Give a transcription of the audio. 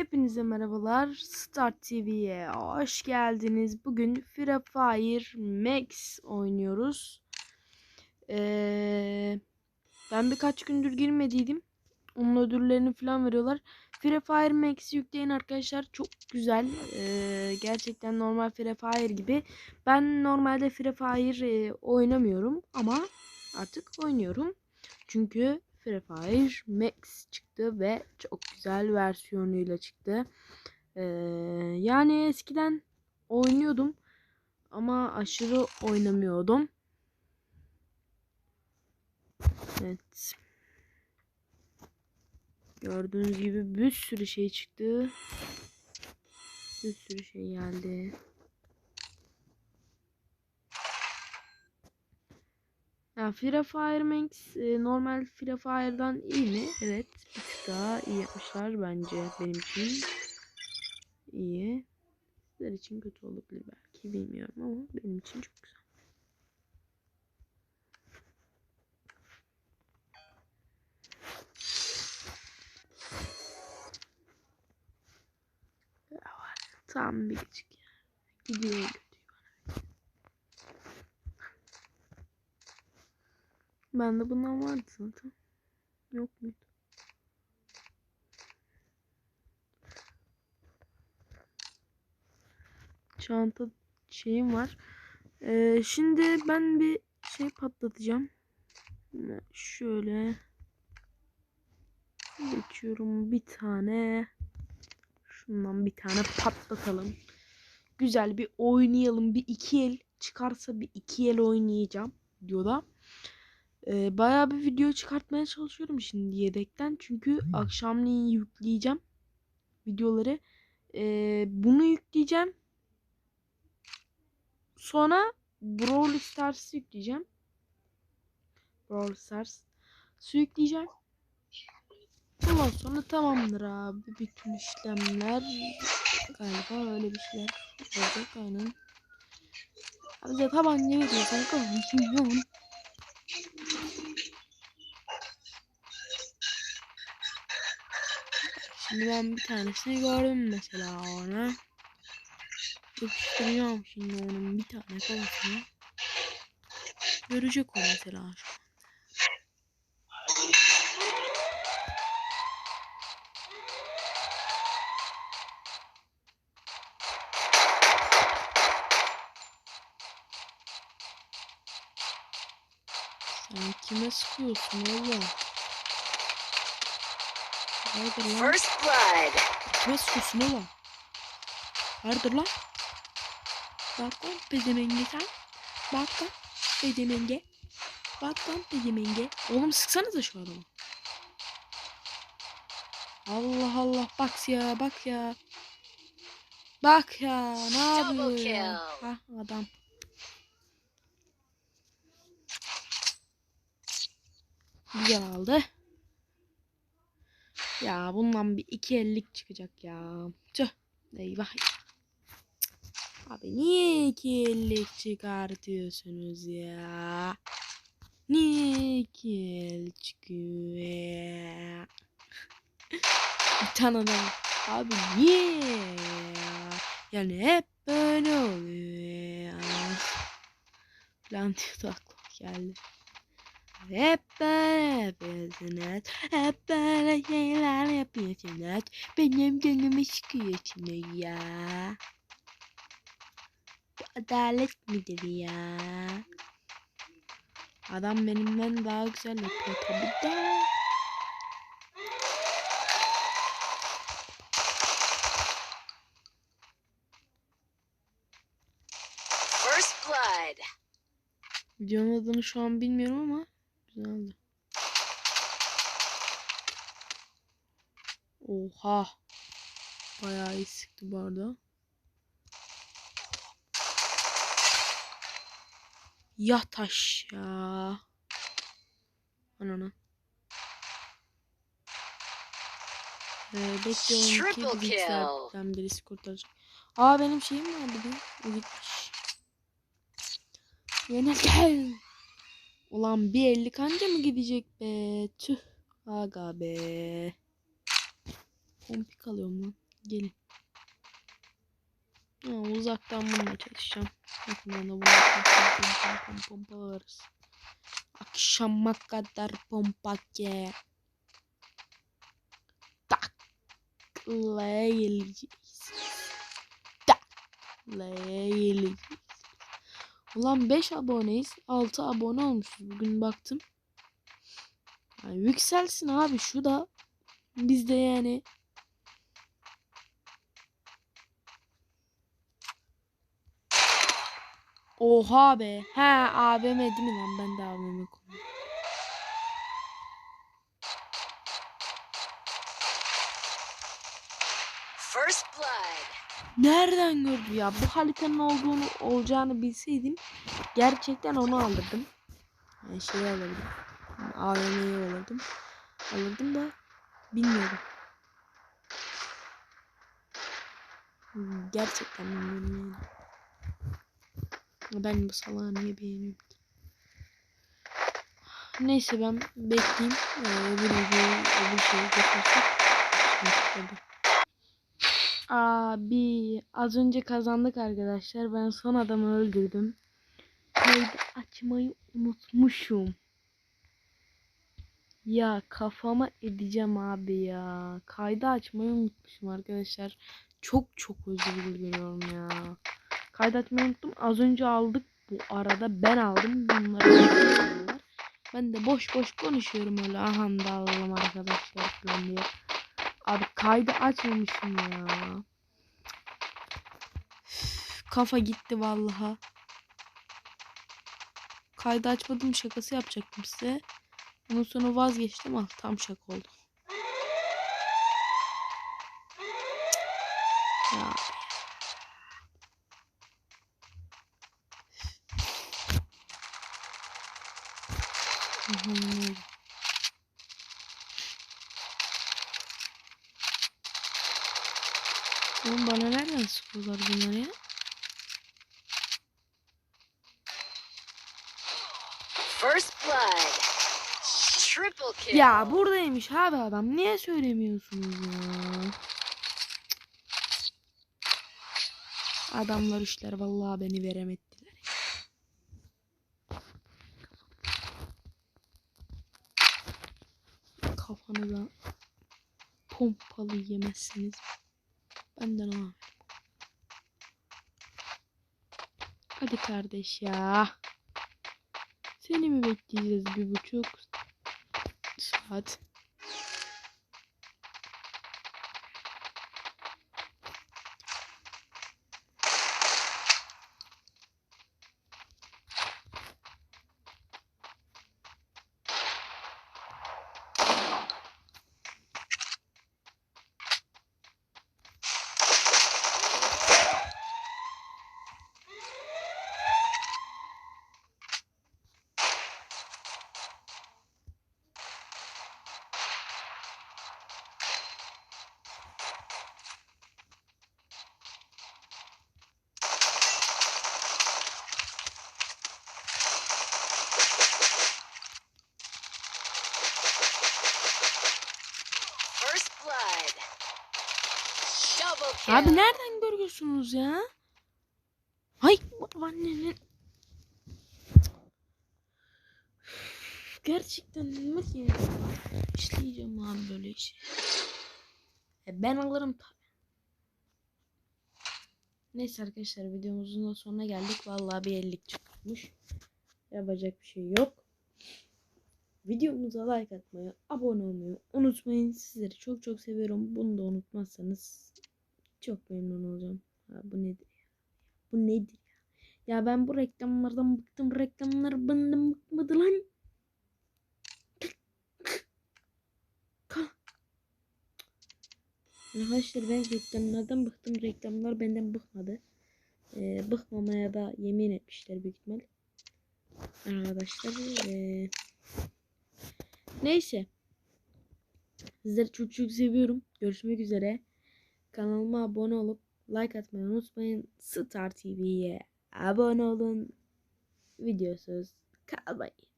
Hepinize merhabalar. Start TV'ye hoş geldiniz. Bugün Free Fire Max oynuyoruz. Ee, ben birkaç gündür girmediydim. Onun ödüllerini falan veriyorlar. Free Fire Max yükleyin arkadaşlar. Çok güzel. Ee, gerçekten normal Free Fire gibi. Ben normalde Free Fire e, oynamıyorum ama artık oynuyorum. Çünkü Free Fire Max çıktı ve çok güzel versiyonuyla çıktı. Ee, yani eskiden oynuyordum ama aşırı oynamıyordum. Evet. Gördüğünüz gibi bir sürü şey çıktı. Bir sürü şey geldi. Ya Free Fire Max e, normal Free Fire'dan iyi mi? Evet. Bir tık daha iyi yapmışlar bence benim için. İyi. Sizler için kötü olabilir belki bilmiyorum ama benim için çok güzel. Tam bir küçük yer. Bende bundan vardı zaten. Yok muydu? Çanta şeyim var. Ee, şimdi ben bir şey patlatacağım. Şöyle geçiyorum bir tane. Şundan bir tane patlatalım. Güzel bir oynayalım. Bir iki el çıkarsa bir iki el oynayacağım diyorlar. Ee, bayağı bir video çıkartmaya çalışıyorum şimdi yedekten. Çünkü akşamleyin yükleyeceğim videoları. Ee, bunu yükleyeceğim. Sonra Brawl Stars yükleyeceğim. Brawl Stars yükleyeceğim. Ondan sonra tamamdır abi. Bütün işlemler galiba öyle bir şeyler olacak aynen. Abi de tabanca veriyorsan konuşuyorum. Şimdi ben bir tanesini gördüm mesela ona. Yapıştıracağım şimdi onun bir tane kafasını. Görecek o mesela şu an. Sen kime sıkıyorsun oğlum? Hayırdır lan? First blood. Kime sıkıyorsun oğlum? Hayırdır lan? Bak lan pezemenge sen. Bak lan pezemenge. Bak lan pezemenge. Oğlum sıksanıza şu adamı. Allah Allah bak ya bak ya. Bak ya ne yapıyor? Hah adam. Güzel aldı. Ya bundan bir iki ellik çıkacak ya. Tüh. Eyvah. Abi niye iki ellik çıkartıyorsunuz ya? Niye iki el çıkıyor ya? bir. Abi niye ya? Yani hep böyle oluyor ya. Falan diyordu aklıma geldi. Hep böyle yapıyorsunuz. Hep böyle şeyler yapıyorsunuz. Benim canımı sıkıyorsunuz ya. Bu adalet midir ya? Adam benimden daha güzel yapıyor tabii de. First blood. Videonun adını şu an bilmiyorum ama güzeldi. Oha. Bayağı iyi sıktı bu arada. Ya taş ya. Anana. Ee, bekliyorum ki bilgisayardan birisi kurtaracak. Aa benim şeyim vardı bu. O gitmiş. Yine gel. Ulan bir elli kanca mı gidecek be? Tüh. Aga be. Pompik alıyorum lan. Gelin. Ha, uzaktan bununla çalışacağım. Yakından da bununla çalışacağım. Pom pom pom pompalarız. Akşama kadar pompa ke. Taklayacağız. Taklayacağız. Ulan 5 aboneyiz. 6 abone olmuşuz bugün baktım. Yani yükselsin abi şu da. Biz de yani Oha be. He AVM değil mi lan? Ben de AVM kullanıyorum. First blood. Nereden gördü ya? Bu haritanın olduğunu olacağını bilseydim gerçekten onu alırdım. Yani şeyi alırdım. AVM'yi alırdım. Alırdım da bilmiyorum. Gerçekten bilmiyorum yani. Ben bu salağı niye beğeniyorum ki? Neyse ben bekleyeyim. Ee, öbür videoyu öbür şeyi götürsek. Şimdi Abi az önce kazandık arkadaşlar. Ben son adamı öldürdüm. Kaydı açmayı unutmuşum. Ya kafama edeceğim abi ya. Kaydı açmayı unutmuşum arkadaşlar. Çok çok özür diliyorum ya. Kaydı açmayı unuttum. Az önce aldık bu arada. Ben aldım. Bunları. Ben de boş boş konuşuyorum öyle. Aha da alalım arkadaşlar. Abi kaydı açmamışım ya. Üf, Kafa gitti vallaha. Kaydı açmadım şakası yapacaktım size. Ondan sonra vazgeçtim. Ah tam şaka oldu. Ya. Aha, ne Oğlum bana nereden sıkıyorlar bunları ya? First blood. Triple kill. Ya buradaymış abi adam. Niye söylemiyorsunuz ya? Adamlar işler vallahi beni veremediler. Kafanıza pompalı yemezsiniz. Benden o. Hadi kardeş ya. Seni mi bekleyeceğiz bir buçuk saat? First blood. Double kill. Abi nereden görüyorsunuz ya? Hay babaannenin. Gerçekten nasıl ya? Abi böyle işi. E ben alırım. Neyse arkadaşlar videomuzun da sonuna geldik. Vallahi bir ellik çıkmış. Yapacak bir şey yok. Videomuza like atmayı, abone olmayı unutmayın. Sizleri çok çok seviyorum. Bunu da unutmazsanız çok memnun olacağım. Ha, bu nedir ya? Bu nedir ya? Ya ben bu reklamlardan bıktım. Reklamlar benden bıkmadı lan. Arkadaşlar ben reklamlardan bıktım. Reklamlar benden bıkmadı. Ee, bıkmamaya da yemin etmişler büyük ihtimal. Arkadaşlar ee, neyse. Sizleri çok çok seviyorum. Görüşmek üzere. Kanalıma abone olup like atmayı unutmayın. Star TV'ye abone olun. Videosuz kalmayın.